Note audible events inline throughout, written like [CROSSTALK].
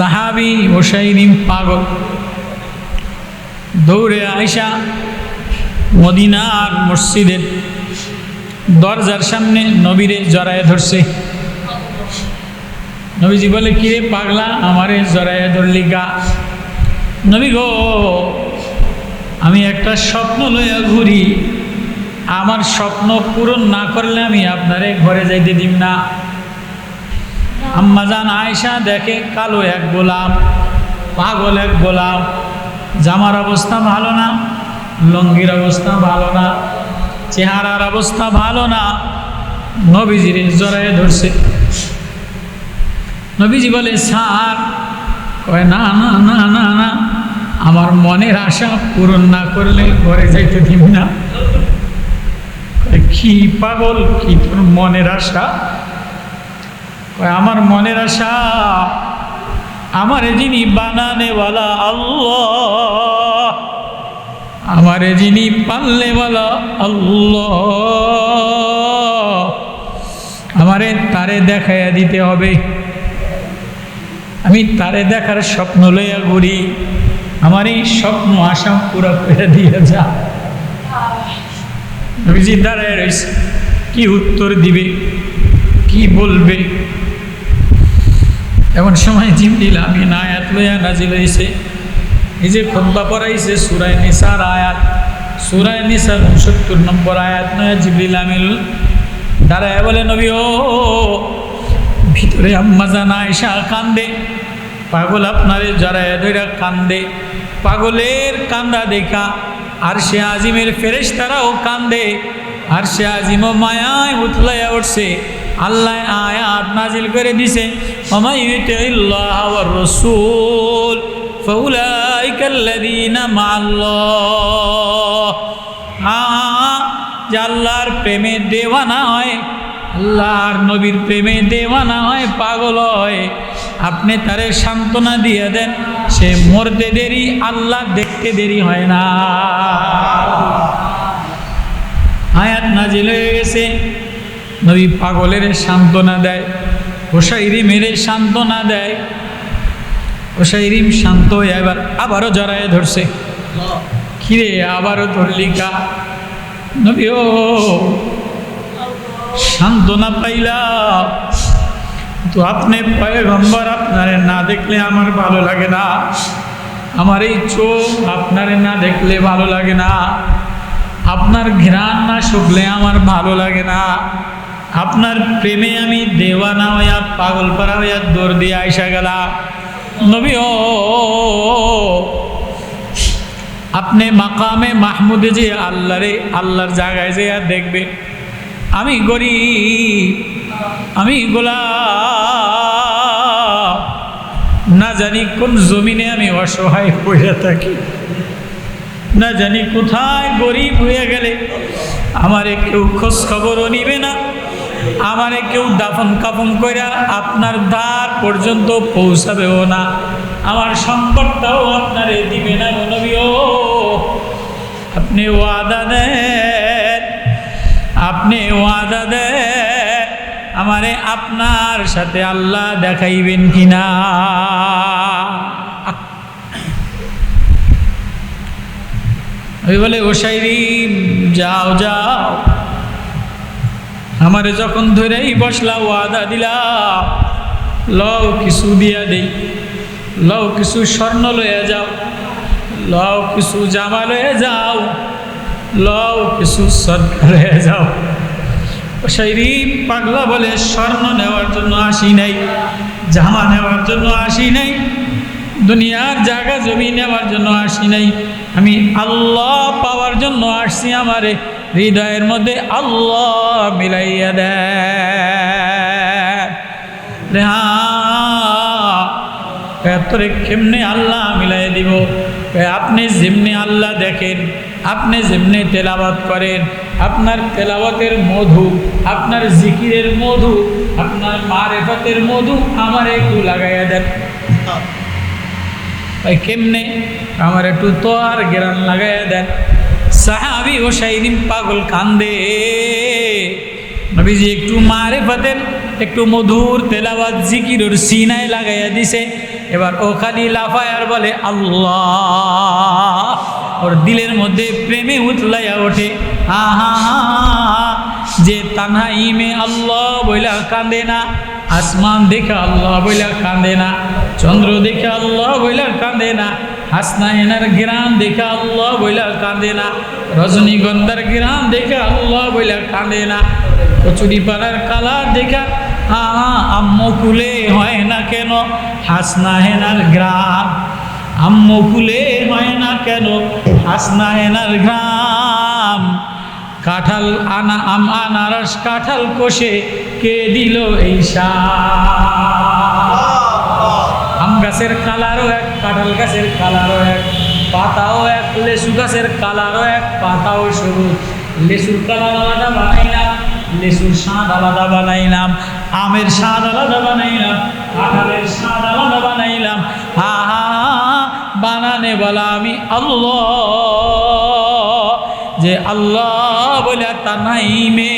সাহাবি ওসাইরিম পাগল। দৌড়ে আয়সা মদিনার মসজিদের দরজার সামনে নবীরে জড়ায় ধরছে। নবীজি বলে, কিরে পাগলা, আমারে জড়ায় ধরলি গা? নবী গো, আমি একটা স্বপ্ন লইয়া ঘুরি। আমার স্বপ্ন পূরণ না করলে আমি আপনারে ঘরে যাইতে দিম না। আম্মাজান আয়সা দেখে কালো এক গোলাম পাগল এক গোলাম জামার অবস্থা ভালো না, লঙ্গির অবস্থা ভালো না, চেহারার অবস্থা ভালো না, নবীজির জড়ায় ধরছে। নবীজি বলে, স্যার। কয়, না না না না না, আমার মনের আশা পূরণ না করলে ঘরে যাইতে দিব না। কি পাগল, কি তোর মনের আশা? আমার মনের আশা, আমার যিনি বানানেওয়ালা আল্লাহ, আমার যিনি পাল্লেওয়ালা আল্লাহ, আমারে তারে দেখাইয়া দিতে হবে। আমি তারে দেখার স্বপ্ন লইয়া ঘুরি, আমার এই স্বপ্ন আশা পুরা করে দিয়ে যা। দাঁড়ায় রয়েছে কি উত্তর দিবে, কি বলবে? এমন সময় জিমলিল আমি না আয়াত লইয়া নাজিল হয়েছে এই যে খোদ্া পড়াইছে সুরায় নিসার আয়াত। সুরায় নিসার উনসত্তর নম্বর আয়াত নয় জিবলিল আমিল দাঁড়ায় বলে, নবী ও, ভিতরে আম্মাজান আয়সা কান্দে। পাগল আপনারে জড়ায় ধরে কান্দে। পাগলের কান্দা দেখা। আর সে আজিমের ফেরেশ তারাও কান্দে। আর সে আজিমও মায়ায় উতলাইয়া উঠছে। আল্লাহ আয়াত নাজিল করে দিছে আল্লাহর প্রেমে দেওয়ানা হয়, আল্লাহর নবীর প্রেমে দেওয়ানা হয়, পাগল হয়। আপনি তারে সান্ত্বনা দিয়ে দেন, সে মরতে দেরি, আল্লাহ দেখতে দেরি হয় না। আয়াত নাজিল হয়ে গেছে। নবী পাগলের সান্ত্বনা দেয়, হোসাইরি মেরে সান্ত্বনা দেয়। হোসাইরিম শান্ত হয়ে এবার আবারও জড়ায় ধরছে। কিরে, আবারও ধরলি কা? নবী, ও, সান্ত্বনা পাইলাম তো আপনি পয়গম্বর, আপনারে না দেখলে আমার ভালো লাগে না। আমার এই চোখ আপনারে না দেখলে ভালো লাগে না। আপনার ঘ্রাণ না শুকলে আমার ভালো লাগে না। আপনার প্রেমে আমি দেওয়ানা হইয়া, পাগল পাড়া হইয়া দৌড় দিয়ে আইসা গেলা। নবী, ও আপনি মাকামে মাহমুদে যে আল্লাহরে, আল্লাহর জায়গায় যে আর দেখবে। আমি গরিব, আমি গোলা না জানি কোন জমিনে আমি অসহায় হয়ে থাকি। না জানি কোথায় গরিব হয়ে গেলে। আমারে কেউ খোঁজ খবরও নিবে না। আমারে কেউ দাফন কাফন করে আপনার দ্বার পর্যন্ত পৌঁছাবেও না। আমার সম্পদটাও আপনারে দিবে না নবীও। আপনি ওয়াদা দেন, আপনি ওয়াদা দেন, আমারে আপনার সাথে আল্লাহ দেখাইবেন কিনা। ওই বলে ওসাইরিম যাও যাও। আমারে যখন ধরেই বসলা, ওয়াদা দিলা, লও কিছু দিয়া দেই, লও কিছু স্বর্ণ লয়ে যাও, লও কিছু জামা লয়ে যাও, লও কিছু সরকার [LAUGHS] লয়ে যাও। শরীর পাগলা বলে স্বর্ণ নেওয়ার জন্য আসি নাই, জামা নেওয়ার জন্য আসি নাই, দুনিয়ার জায়গা জমি নেওয়ার জন্য আসি নাই, আমি আল্লাহ পাওয়ার জন্য আসছি আমারে হৃদয়ের মধ্যে আল্লাহ মিলাইয়া দেয় তোরে কেমনে আল্লাহ মিলাই দিব? আপনি যেমনি আল্লাহ দেখেন আপনি যেমনি তেলাবাত করেন আপনার তেলাওয়াতের মধু আপনার জিকিরের মধু আপনার মারেফতের মধু আমার একটু লাগাইয়া দেন। ভাই কেমনে? আমার একটু তো আর গেরান লাগাইয়া দেন। সাহাবি ও সাইদিন পাগল কান্দে। নবীজি একটু মারে ফাতেন একটু মধুর তেলাবাদ জিকির ওর সিনায় লাগাইয়া দিছে। এবার ও খালি লাফায় আর বলে, আল্লাহ! ওর দিলের মধ্যে প্রেমে উতলাইয়া ওঠে। হা হা হা। যে তানহা ইমে আল্লাহ বইলা কান্দে না, আসমান দেখে আল্লাহ বইলা কান্দে না, চন্দ্র দেখে আল্লাহ বইলা কান্দে না হাসনা এনার গ্রাম দেখে আল্লাহ বইলা কান্দে না। রজনীগন্ধার গ্রাম দেখে আল্লাহ বইলা কান্দে না। কচুরি পাড়ার কালার দেখা আম্মু কুলে হয় না কেন? হাসনা হেনার গ্রাম। আম্মু কুলে হয় না কেন? হাসনা হেনার গ্রাম। কাঁঠাল আনা, আম আনারস কাঁঠাল কষে কে দিল এই আম গাছের কালারও এক, কাঁঠাল গাছের কালারও এক, পাতাও এক লেসু গাছের কালারও এক, পাতাও সবুজ। লেসুর কালার আলাদা বানাইলাম লেসুর স্বাদ আলাদা বানাইলাম, আমের স্বাদ আলাদা বানাইলাম, কাঁঠালের স্বাদ আলাদা বানাইলাম। হা হা, বানানে বলা আমি আল্লাহ। যে আল্লাহ বলে তানাইমে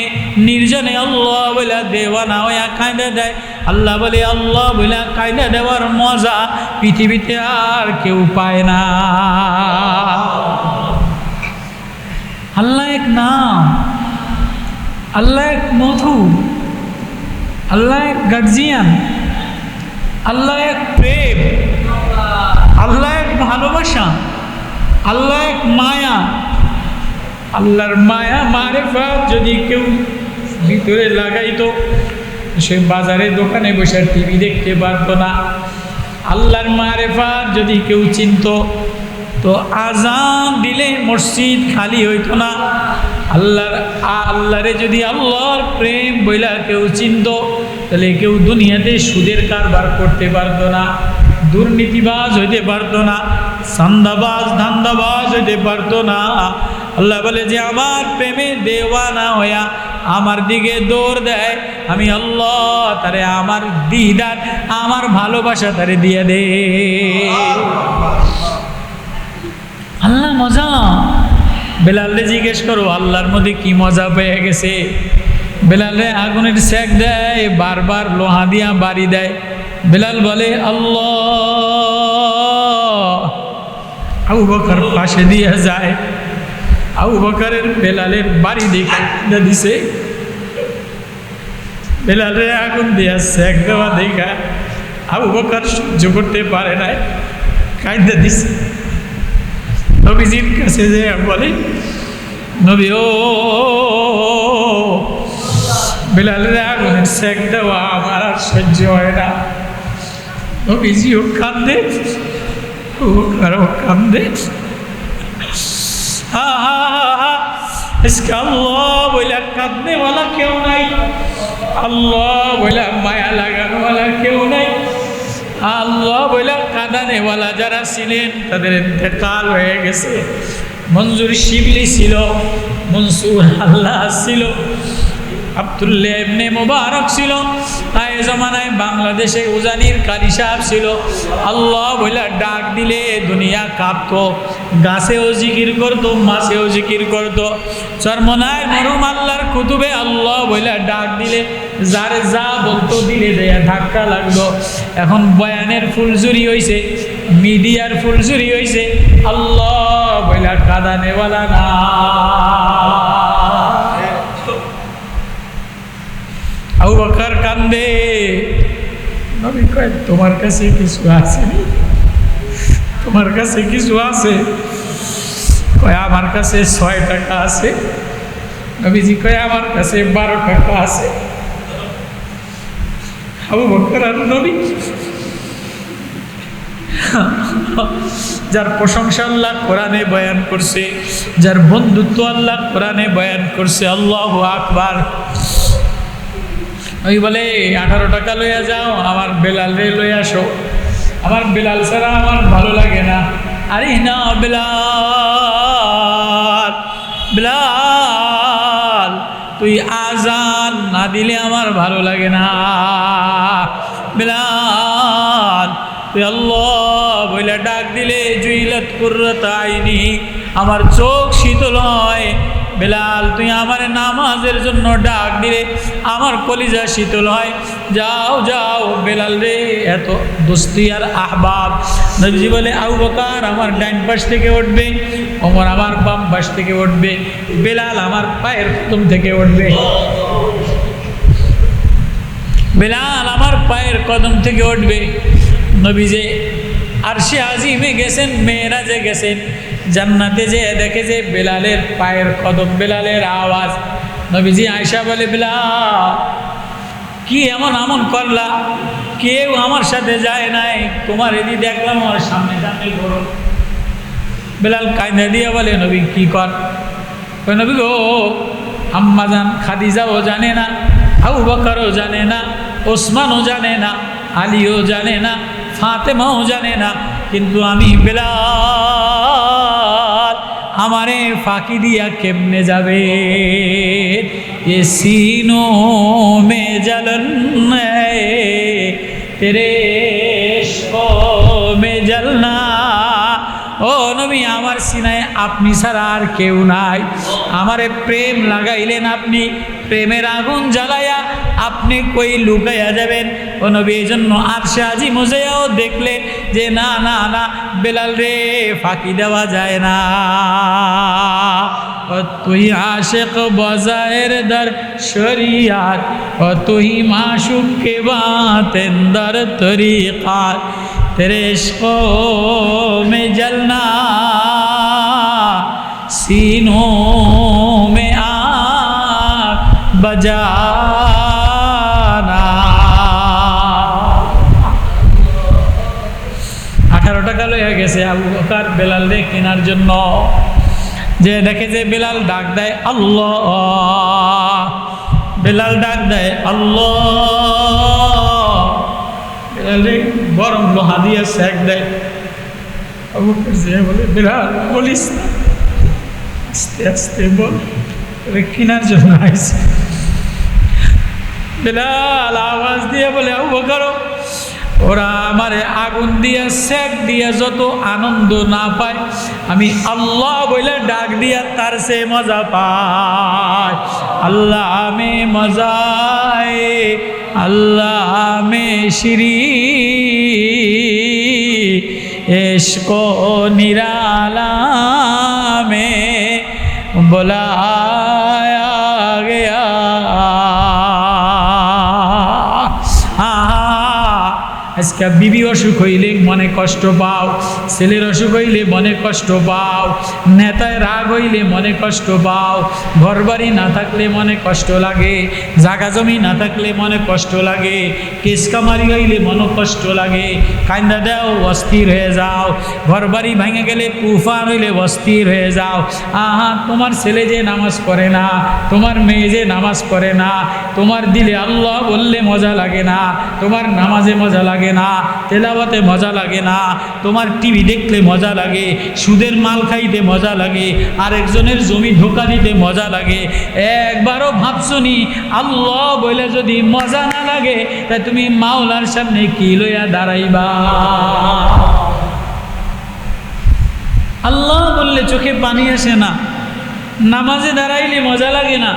নির্জনে আল্লাহ বলে দেওয়ানা হইয়া কাঁদে দেয়। আল্লাহ বলে আল্লাহ বলে কাঁদে দেওয়ার মজা পৃথিবীতে আর কেউ পায় না। আল্লাহ এক নাম, আল্লাহ এক মধু, আল্লাহ এক গার্জিয়ান, আল্লাহ এক প্রেম, আল্লাহ এক ভালোবাসা, আল্লাহ এক মায়া। আল্লাহর মায়া মারেফা যদি কেউ ভিতরে লাগাইতো সে বাজারে দোকানে বসে টিভি দেখতে পারতো না। আল্লাহর মারেফা যদি কেউ চিনত, তো আজান দিলে মসজিদ খালি হইতো না। আল্লাহর, আল্লাহরে যদি আল্লাহর প্রেম বইলা কেউ চিনত, তাহলে কেউ দুনিয়াতে সুদের কারবার করতে পারতো না, দুর্নীতিবাজ হইতে পারতো না সান্দাবাজ ধান্দাবাজ হইতে পারতো না। আল্লাহ বলে যে, আমার প্রেমে দেওয়ানা হইয়া আমার দিকে দৌড় দেয়। আমি আল্লাহ তারে আমার দিদার, আমার ভালোবাসা তারে দিয়ে দে। আল্লাহ মজা। বেলালে জিজ্ঞেস করো, আল্লাহর মধ্যে কি মজা পেয়ে গেছে? বেলালে আগুনের সেক দেয়, বারবার লোহা দিয়া বাড়ি দেয়। বেলাল বলে, আল্লাহ, আবু বকর পাশে দিয়ে যায়। আবু বকরের বেলালের বাড়ি দেখে দিছে বেলালের আগুন দিয়া সেক দেওয়া দেখা আবু বকর সহ্য করতে পারে নাই কায়দা দিছে নবীজির কাছে যে বলে নবী ও বেলালের আগুনের সেক দেওয়া আমার আর সহ্য হয় না নবীজিও কান্দে ও কারও কান্দে হা হা হা হা। আল্লাহ বইলা কাঁদনেওয়ালা কেউ নাই। আল্লাহ বইলা মায়া লাগানোওয়ালা কেউ নাই। আল্লাহ বইলা কাঁদানেওয়ালা যারা ছিলেন, তাদের ইন্তেকাল হয়ে গেছে। মঞ্জুর শিবলি ছিল, মনসুর আল্লাহ ছিল। আবদুল্লাহ এমনি মোবারক ছিল। তাই জমানায় বাংলাদেশে উজানির কারি সাহেব ছিল। আল্লাহ বলে ডাক দিলে দুনিয়া কাঁপতো, গাছেও জিকির করতো, মাছেও জিকির করতো। চরমনায় মরুম আল্লাহর কুতুবে আল্লাহ বলে ডাক দিলে, যারে যা বলতো দিলে দেয়া ধাক্কা লাগল। এখন বয়ানের ফুলঝুরি হইছে, মিডিয়ার ফুলঝুরি হইছে, আল্লাহ বইলা কাদানেওয়ালা না। আবু বকর কান্দে। নবী কয়, তোমার কাছে কিছু আছে? তোমার কাছে কিছু আছে? কয়, আমার কাছে ছয় টাকা আছে। নবীজি কয়, আমার কাছে বারো টাকা আছে। আবু বকর আর নবী। যার প্রশংসা আল্লাহ কোরআনে বয়ান করছে, যার বন্ধুত্ব আল্লাহ কোরআনে বয়ান করছে, আল্লাহ আকবার। ওই বলে, আঠারো টাকা লইয়া যাও, আমার বেলাল রে লই আসো। আমার বেলাল ছাড়া আমার ভালো লাগে না। আরে না, বেলাল বেলাল, তুই আজান না দিলে আমার ভালো লাগে না। বেলাল, তুই আল্লাহ বইলে ডাক দিলে জুইলত কুর্রত আমার চোখ শীতল হয় বেলাল, তুই আমার নামাজের জন্য ডাক দিলে, আমার কলিজা শীতল হয়। যাও যাও বেলাল রে, এত দোস্তি আর আহবাব। নবীজি বলে, আবু বকার আমার ডাইন পাশ থেকে উঠবে, ওমর আমার বাম পাশ থেকে উঠবে, বেলাল আমার পায়ের প্রথম থেকে উঠবে। বেলাল আমার পায়ের কদম থেকে উঠবে। নবী যে আর সে আজিমে গেছেন মেয়েরা যে গেছেন। জান্নাতে যে দেখে যে বেলালের পায়ের কদম, বেলালের আওয়াজ। নবীজি আয়সা বলে, বেলাল, কি এমন আমন করলা? কেউ আমার সাথে যায় নাই। তোমার এদি দেখলাম আমার সামনে সামনে করো বেলাল কায়দা দিয়ে বলে, নবী, কি কর? নবী গো আম্মা জান, খাদিজাও জানে না, আবু বকরও জানে না, ওসমানও জানে না, আলীও জানে না ফাতেমাও জানে না, কিন্তু আমি বেলাল, আমারে ফাঁকি দিয়া কেমনে যাবে? এ সিনো মে জলন তেরে মে জলনা ও নবী, আমার সিনায় আপনি ছাড়া আর কেউ নাই। আমারে প্রেম লাগাইলেন আপনি, প্রেমের আগুন জ্বালাইয়া আপনি কই লুকাইয়া যাবেন? ও নবী এই জন্য আর সে আজি মজাইয়াও দেখলেন যে না না না, বেলাল রে, ফাঁকি দেওয়া যায় না। তুই আশেক বজায়ের দর শরিয়াত, ও তুই মাসুক কে বাতেন দর তরিকাত। तेरे इश्को में जलना सीनों में आग बजाना আঠারো টাকা লইয়া গেছে আবু বকার বেলাল রে কেনার জন্য যে দেখে যে বেলাল ডাক দেয় আল্লাহ বেলাল ডাক দেয় আল্লাহ বেলালে গরম লোহা দিয়ে সেক দেয়। বলে, বেলাল, বলিস আস্তে আস্তে বল কেনার জন্য আইসে বেলাল আওয়াজ দিয়ে বলে, আবু বকর, ওরা আমারে আগুন দিয়া, সেক দিয়া যত আনন্দ না পায়, আমি আল্লাহ বলে ডাক দিয়া তার সে মজা পায় আল্লাহ আমি মজায় আল্লাহ মে শ্রী এসকো নিরালা মে বুলায়া আজকে বিবি অসুখ হইলে মনে কষ্ট পাও, ছেলের অসুখ হইলে মনে কষ্ট পাও, নেতায় রাগ হইলে মনে কষ্ট পাও ঘর বাড়ি না থাকলে মনে কষ্ট লাগে, জাগা জমি না থাকলে মনে কষ্ট লাগে, কেস কামারি হইলে মনে কষ্ট লাগে, কান্দা দাও, অস্থির হয়ে যাও ঘর বাড়ি ভেঙে গেলে তুফান হইলে অস্থির হয়ে যাও, আহা, তোমার ছেলে যে নামাজ পড়ে না, তোমার মেয়ে যে নামাজ পড়ে না, তোমার দিলে আল্লাহ বললে মজা লাগে না, তোমার নামাজে মজা লাগে না, তেলাওয়াতে মজা লাগে না, তোমার টিভি দেখলে মজা লাগে, সুদের মাল খাইতে মজা লাগে আর একজনের জমি ধোকা দিতে মজা লাগে। একবারও ভাবছনি, আল্লাহ বলে যদি মজা না লাগে, তা তুমি মাওলার সামনে কি লইয়া দাঁড়াইবা? আল্লাহ বললে চোখে পানি আসে না, নামাজে দাঁড়াইলে মজা লাগে না,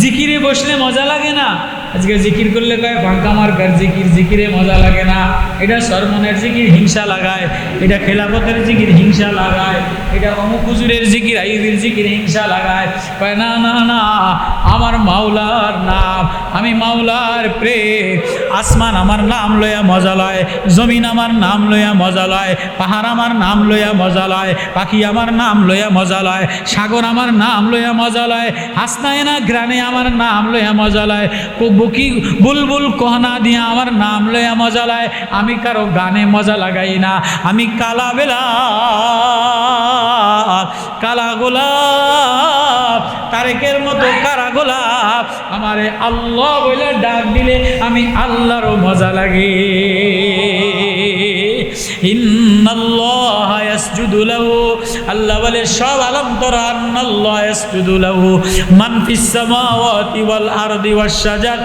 জিকিরে বসলে মজা লাগে না আজকে জিকির করলে কয় ফাঁকা মার্কার জিকির, জিকিরে মজা লাগে না। এটা সরমনের জিকির, হিংসা লাগায়। এটা খেলাপথের জিকির, হিংসা লাগায়। এটা অমুক হুজুরের জিকির আইবির জিকির, হিংসা লাগায়। কয়, না না না, আমার মাওলার নাম, আমি মাওলার প্রেম আসমান আমার নাম লয়া মজা লয়, জমিন আমার নাম লয়া মজা লয়, পাহাড় আমার নাম লয়া মজা লয়, পাখি আমার নাম লয়া মজা লয়, সাগর আমার নাম লয়া মজা লয়, হাসনায় না গ্রানে আমার নাম লয়া মজা লয় বুকি বুলবুল কহনা দিয়া আমার নাম লয়া মজা লয়। আমি কারও গানে মজা লাগাই না। আমি কালা বেলা কালা গোলাপ, তারেকের মতো কারা গোলাপ। আমারে আল্লাহ বলে ডাক দিলে আমি আল্লাহরও মজা লাগে। ইন্নাল্লাহ আল্লাহ বলে সব আলম তোরা, আন্নাল্লাহ ইয়াসজুদু লাহু। মান ফিস সামাওয়াতি ওয়াল আরদি ওয়াস শাজার।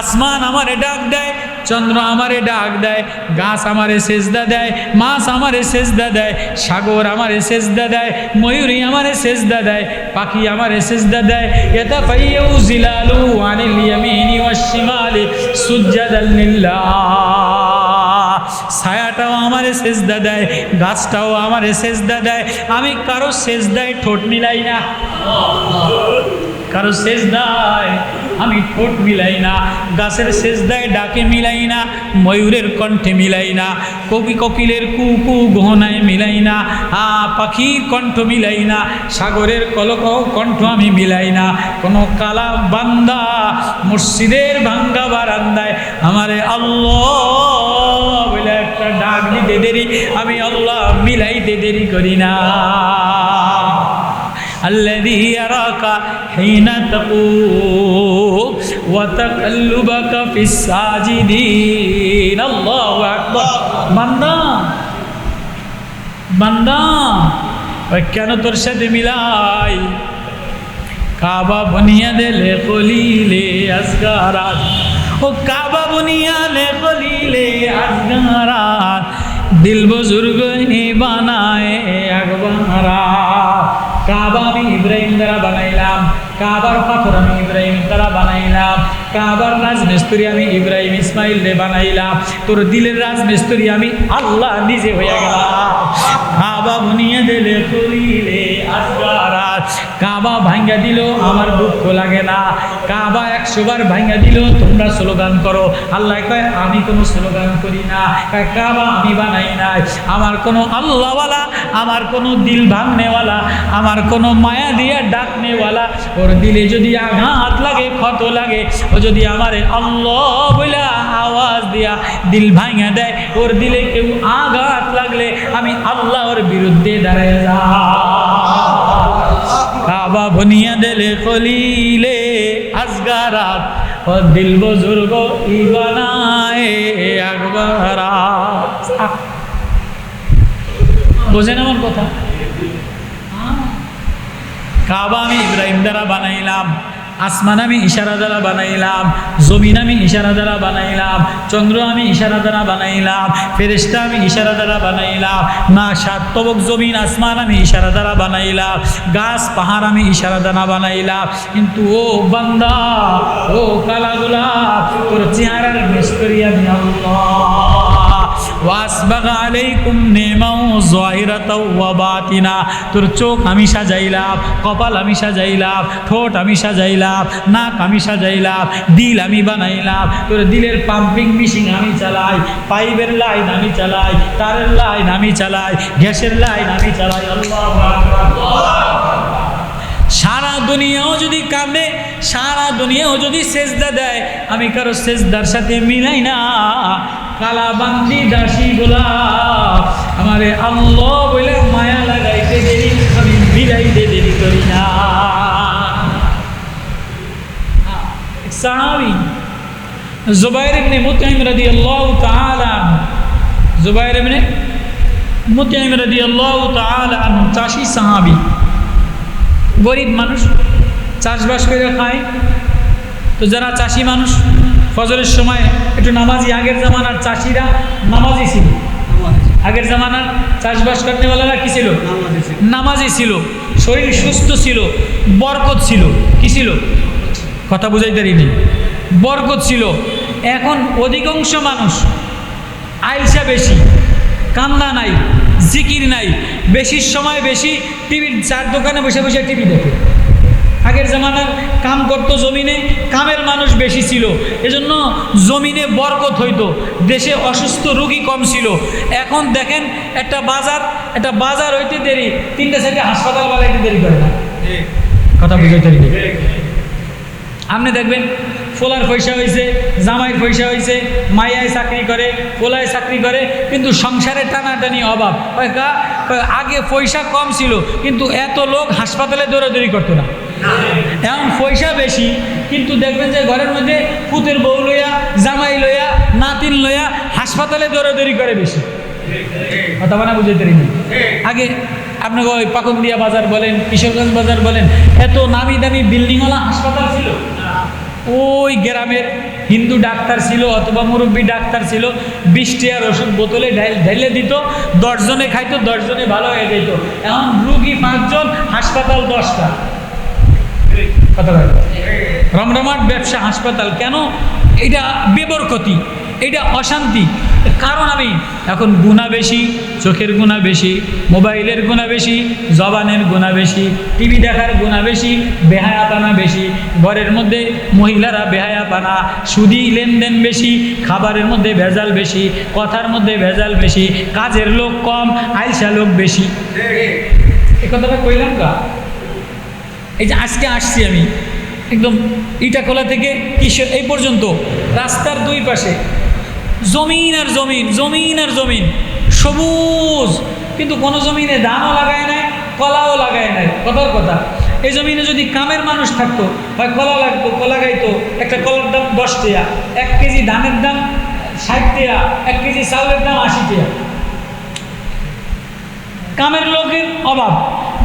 আসমান আমারে ডাক দেয়, চন্দ্র আমারে ডাক দেয়, গাছ আমারে সেজদা দেয়, মাছ আমারে সেজদা দেয়, সাগর আমারে সেজদা দেয়, ময়ূরী আমারে সেজদা দেয়, পাখি আমারে সেজদা দেয়। এটা পাইয়েও জিলালু আনিল ইয়ামিনি ওয়াশ শিমালি সুজ্জাদাল লিল্লাহ। ছায়াটাও আমারে সেজদা দেয়, গাছটাও আমারে সেজদা দেয়। আমি কারও সেজদায় ঠোঁট মিলাই না। কারও সেজদায় আমি ঠোঁট মিলাই না। গাছের সেজদায় ডাকে মিলাই না, ময়ূরের কণ্ঠে মিলাই না। কবি কপিলের কু কু গহনায় মিলাই না, আ পাখির কণ্ঠ মিলাই না। সাগরের কলক কণ্ঠ আমি মিলাই না। কোনো কালা বান্দা মসজিদের ভাঙ্গা বারান্দায় আমারে আল্লাহ বলে একটা ডাক দিতে দেরি আমি আল্লাহ মিলাইতে দেরি করি না الذي يراك حين تقوم وتقلبك في الساجدين الله أكبر বান্দা বান্দা ওই কেন তোর সাথে মিলাই কাবা বনিয়াদে লে কলিলে আসগারাত ও কাবা বনিয়ালে কলিলে আসগারাত দিল বুজুর্গ বানায় আকবারা কাবা আমি ইব্রাহিম দ্বারা বানাইলাম, কাবার পাথর আমি ইব্রাহিম দ্বারা বানাইলাম, কাবার রাজমিস্ত্রি আমি ইব্রাহিম ইসমাইল রে বানাইলাম, তোর দিলের রাজমিস্ত্রি আমি আল্লাহ নিজে হয়ে গেলাম। কাবা বুনিয়ে দিলে কলিলে আসগারাত কাবা ভাঙ্গা দিল, আমার দুঃখ লাগে না। কাবা একশো বার ভাঙ্গা দিল, তোমরা স্লোগান করো। আল্লাহ কয়, আমি কোনো স্লোগান করি না। কাবা আমি বানাই নাই। আমার কোনো আল্লাহওয়ালা, আমার কোনো দিল ভাঙনেওয়ালা, আমার কোনো মায়া দিয়া ডাকনেওয়ালা। ওর দিলে যদি আঘাত লাগে, ক্ষত লাগে, ও যদি আমারে আল্লাহ বলে আওয়াজ দিয়া দিল ভাঙা দেয়, ওর দিলে কেউ আঘাত লাগলে আমি আল্লাহর বিরুদ্ধে দাঁড়ায় যা। কাবা বনিয়া দেলে কলিলে আসগারাত ও দিল বুজুর্গ ইবানায় আকবরাত। বোঝেন আমার কথা? কাবা আমি ইব্রাহিম দ্বারা বানাইলাম। আসমান আমি ইশারা দ্বারা বানাইলাম, জমিন আমি ইশারা দ্বারা বানাইলাম, চন্দ্র আমি ইশারা দ্বারা বানাইলাম ফেরেস্তা আমি ইশারা দ্বারা বানাইলাম না সাতবক জমিন, আসমান আমি ইশারা দ্বারা বানাইলাম, গাছ, পাহাড় আমি ইশারা দ্বারা বানাইলাম। কিন্তু ও বান্দা, ও কালা কালাগুলা তোর চেহারার মিস্ত্রি আমি আল্লাহ। ওয়াসবাগা আলাইকুম নেমাও জাহিরাতাও ওয়া বাতিনা। তোর চোখ আমি সাজাইলাম, কপাল আমি সাজাইলাম, ঠোঁট আমি সাজাইলাম, নাক আমি সাজাইলাম, দিল আমি বানাইলাম। তোর দিলের পাম্পিং মেশিন আমি চালাই, পাইপের লাইন আমি চালাই, তারের লাইন আমি চালাই, গ্যাসের লাইন আমি চালাই। সারা দুনিয়াও যদি কাঁদে, সারা দুনিয়াও যদি সেজদা দেয়, আমি কারও সেজদার সাথে মিলাই না। কালাবান্দি দাসী গোলা আমারে আল্লাহ বলে মায়া লাগাইতে দেরি, আমি মিলাইতে দেরি করি না। সাহাবি, জুবাইর ইবনে মুতাইম রাদিয়াল্লাহু তাআলা জুবাইর ইবনে মুতাইম রাদিয়াল্লাহু তাআলা চাষি সাহাবি। গরিব মানুষ, চাষবাস করে খায়, তো যারা চাষি মানুষ ফজরের সময় একটু নামাজি আগের জামানার চাষিরা নামাজি ছিল। আগের জামানার চাষবাস করতেওয়ালারা কি ছিল? নামাজি ছিল। শরীর সুস্থ ছিল বরকত ছিল। কি ছিল? কথা বুঝাইতে পারিনি। বরকত ছিল। এখন অধিকাংশ মানুষ আইলসা বেশি কান্দা নাই জিকির নাই বেশির সময় বেশি টিভির চার দোকানে বসে বসে টিভি দেখে। আগের জামানার কাম করতো জমিনে, কামের মানুষ বেশি ছিল। এজন্য জমিনে বরকত হইতো। দেশে অসুস্থ রুগী কম ছিল। এখন দেখেন একটা বাজার একটা বাজার হইতে দেরি। তিনটা সাইডে হাসপাতাল বানাইতে দেরি করে না। কথা বুঝাইতে আপনি দেখবেন, ফোলার পয়সা হয়েছে জামাইয়ের পয়সা হয়েছে মাইয়ায় চাকরি করে, ফোলায় চাকরি করে, কিন্তু সংসারে টানাটানি অভাব। আগে পয়সা কম ছিল, কিন্তু এত লোক হাসপাতালে দৌড়াদৌড়ি করতো না। এখন পয়সা বেশি, কিন্তু দেখবেন যে ঘরের মধ্যে পুতের বউ লইয়া, জামাই লইয়া, নাতিন লইয়া হাসপাতালে দৌড়াদৌড়ি করে বেশি। কথা মানে বুঝতে পারিনি? আগে আপনাকে ওই পাকুন্দিয়া বাজার বলেন, কিশোরগঞ্জ বাজার বলেন, এত নামি দামি বিল্ডিংওয়ালা হাসপাতাল ছিল। ওই গ্রামের হিন্দু ডাক্তার ছিল অথবা মুরব্বী ডাক্তার ছিল বৃষ্টি আর ওষুধ বোতলে ঢেলে দিত, দশজনে খাইতো, দশজনে ভালো হয়ে যেত এখন রুগী পাঁচজন, হাসপাতাল দশটা। কথা। রমরমাট ব্যবসা হাসপাতাল, কেন? এটা বেবরকতি, এটা অশান্তি। কারণ আমি এখন গুণা বেশি, চোখের গুণা বেশি, মোবাইলের গুণা বেশি, জবানের গুণা বেশি, টিভি দেখার গুণা বেশি, বেহায়াপানা বেশি। ঘরের মধ্যে মহিলারা বেহায়াপানা, সুদি লেনদেন বেশি, খাবারের মধ্যে ভেজাল বেশি, কথার মধ্যে ভেজাল বেশি, কাজের লোক কম, আইসা লোক বেশি। এ কথাটা কইলাম গা এই যে আজকে আসছি আমি, একদম ইটাখোলা থেকে কিশোর, এই পর্যন্ত রাস্তার দুই পাশে। জমিন আর জমিন জমিন আর জমিন, সবুজ, কিন্তু কোনো জমিনে ধানও লাগায় নাই, কলাও লাগায় নাই, কথার কথা। এই জমিনে যদি কামের মানুষ থাকতো, হয় কলা লাগতো, কলা গাইতো, একটা কলার দাম দশ টাকা এক কেজি ধানের দাম ষাট টাকা এক কেজি চাউলের দাম আশি টাকা কামের লোকের অভাব।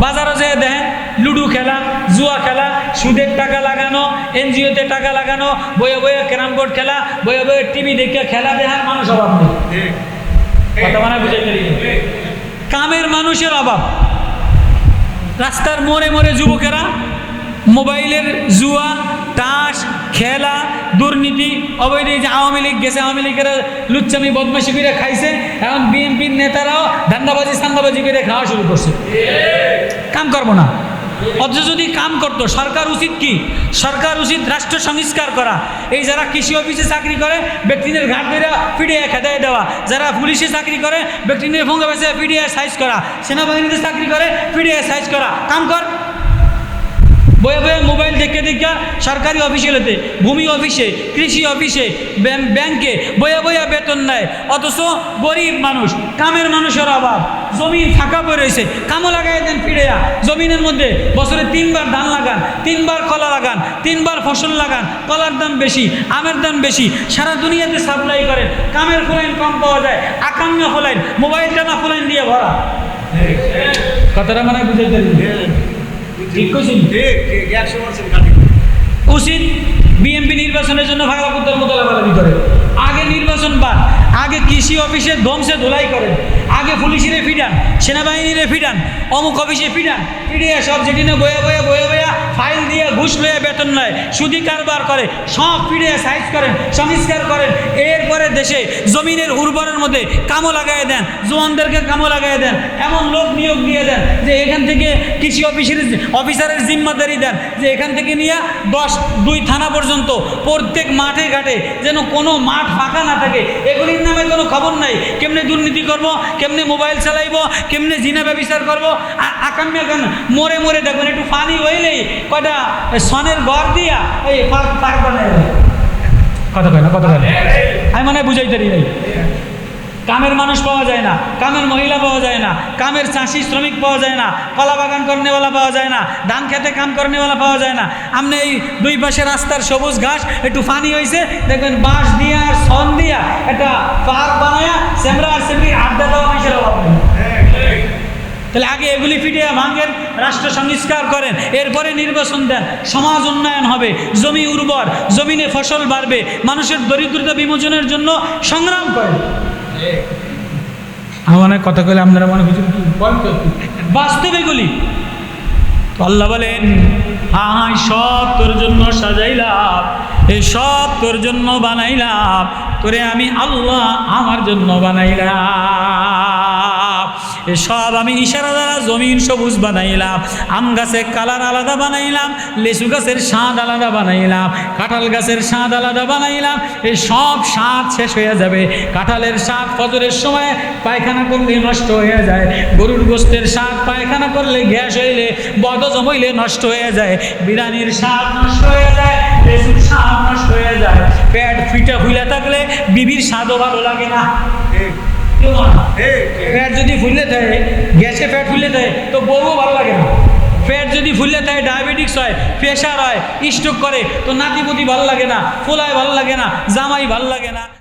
বাজারে যেয়ে দেখেন, লুডু খেলা, জুয়া খেলা, সুদের টাকা লাগানো, এনজিওতে টাকা লাগানো, বয়ে বয়ে ক্যারাম বোর্ড খেলা, বয়ে বয়ে টিভি দেখে খেলা দেখার মানুষ অভাব নেই। মানে বুঝাই কামের মানুষের অভাব। রাস্তার মোড়ে মোড়ে যুবকেরা মোবাইলের জুয়া, তাস খেলা, দুর্নীতি, অবৈধ যে আওয়ামী লীগ, গেছে আওয়ামী লীগের লুচ্চামি, বদমাশি করে খাইছে, এখন বিএনপির নেতারাও ধান্দাবাজি, সান্দাবাজি করে খাওয়া শুরু করছে। কাম করব না। অথচ যদি কাম করতো, সরকার উচিত কি? সরকার উচিত রাষ্ট্র সংস্কার করা। এই যারা কৃষি অফিসে চাকরি করে, ব্যক্তিদের ঘাট ধরে পিডিআই খেদায় দেওয়া। যারা পুলিশে চাকরি করে, ব্যক্তিদের ফোঙ্গা বেসে সাইজ করা। সেনাবাহিনীতে চাকরি করে পিডিআই সাইজ করা। কাম কর। বয়ে বয়ে মোবাইল দেখে দেখে সরকারি অফিসিয়ালতে ভূমি অফিসে, কৃষি অফিসে, ব্যাং- ব্যাংকে বয়ে বয়ে বেতন নেয়। অথচ গরিব মানুষ, কামের মানুষের অভাব। জমি ফাঁকা পড়ে রয়েছে, কামও লাগাই দেন ফিরেয়া জমিনের মধ্যে বছরে তিনবার ধান লাগান, তিনবার কলা লাগান, তিনবার ফসল লাগান, কলার দাম বেশি, আমের দাম বেশি। সারা দুনিয়াতে সাপ্লাই করেন, কামের ফোলাইন কম পাওয়া যায় আকাম্য ফোলাইন, মোবাইলটা না ফোলাইন দিয়ে ভরা। কথাটা মানে বুঝাইতে ঠিক উচিত বিএনপি নির্বাচনের জন্য ভাগবতের মতো ভিতরে। করে আগে নির্বাচন বাদ আগে কৃষি অফিসে ধ্বংসে ধুলাই করেন, আগে পুলিশের ফিডান সেনাবাহিনীর ফিডান অমুক অফিসে ফিডান ফিডিয়ে সব যেদিনে বয়ে বয়ে বয়ে বয়ে ফাইল দিয়ে ঘুষ লয়ে বেতন নয়, সুদি কারবার করে, সব ফিডিয়ে সাইজ করেন সংস্কার করেন, এরপরে দেশে জমিনের উর্বরের মধ্যে কামো লাগাই দেন, জোয়ানদেরকে কামো লাগাই দেন, এমন লোক নিয়োগ দিয়ে দেন যে এখান থেকে কৃষি অফিসের অফিসারের জিম্মাদারি দেন, যে এখান থেকে নিয়ে দশ দুই থানা পর্যন্ত প্রত্যেক মাঠে ঘাটে যেন কোনো মাঠ ফাঁকা না থাকে নামে কোনো খবর নাই। কেমনে দুর্নীতি করব, কেমনে মোবাইল চালাইব, কেমনে জিনা ব্যবচার করব? আর আকাম্যা কেন? মরে মরে দেখবেন একটু পানি হইলেই কয়টা সনের ঘর দিয়া এই পার্ক বানাই। কথা কয় না, কথা কয় আমি মানে বুঝাইতে পারি নাই। কামের মানুষ পাওয়া যায় না, কামের মহিলা পাওয়া যায় না, কামের চাষি, শ্রমিক পাওয়া যায় না, কলা বাগান করনেওয়ালা পাওয়া যায় না, ধান খেতে কাম করনেওয়ালা পাওয়া যায় না। আপনি এই দুই পাশে রাস্তার সবুজ ঘাস, একটু ফানি হয়েছে দেখবেন বাঁশ দিয়া আর সন দিয়া একটা পার্ক বানায়া সেমরা আর সেমরি আড্ডা দেওয়া মানুষের তাহলে আগে এগুলি ফিটিয়ে ভাঙেন, রাষ্ট্র সংস্কার করেন, এরপরে নির্বাচন দেন। সমাজ উন্নয়ন হবে, জমি উর্বর, জমিনে ফসল বাড়বে, মানুষের দরিদ্রতা বিমোচনের জন্য সংগ্রাম করেন। আমার কথা কইলে আপনারা মনে কিছু বাস্তবে এগুলি আল্লাহ বলেন আহাই সব তোর জন্য সাজাইলাম এই সব তোর জন্য বানাইলাম তোরে আমি আল্লাহ আমার জন্য বানাইলাম। এ সব আমি ইশারা দ্বারা জমিন সবুজ বানাইলাম, আম গাছের কালার আলাদা বানাইলাম, লেচু গাছের স্বাদ আলাদা বানাইলাম, কাঁঠাল গাছের স্বাদ আলাদা বানাইলাম এই সব স্বাদ শেষ হয়ে যাবে। কাঁঠালের স্বাদ ফজরের সময় পায়খানা করলে নষ্ট হয়ে যায়, গরুর গোস্তের স্বাদ পায়খানা করলে গ্যাস হইলে, বদজম হইলে নষ্ট হয়ে যায়, বিরিয়ানির স্বাদ নষ্ট হয়ে যায়, লেচুর স্বাদ নষ্ট হয়ে যায়, পেট ফিটা ফুলে থাকলে বিবির স্বাদও ভালো লাগে না। না। যদি ফুলে থাকে গ্যাসে ফ্যাট ফুলে থাকে তো বউও ভালো লাগে না পেট যদি ফুলে থাকে ডায়াবেটিক্স হয়, প্রেশার হয় স্ট্রোক করে, তো নাতিপুতি ভালো লাগে না, ফোলায় ভালো লাগে না, জামাই ভালো লাগে না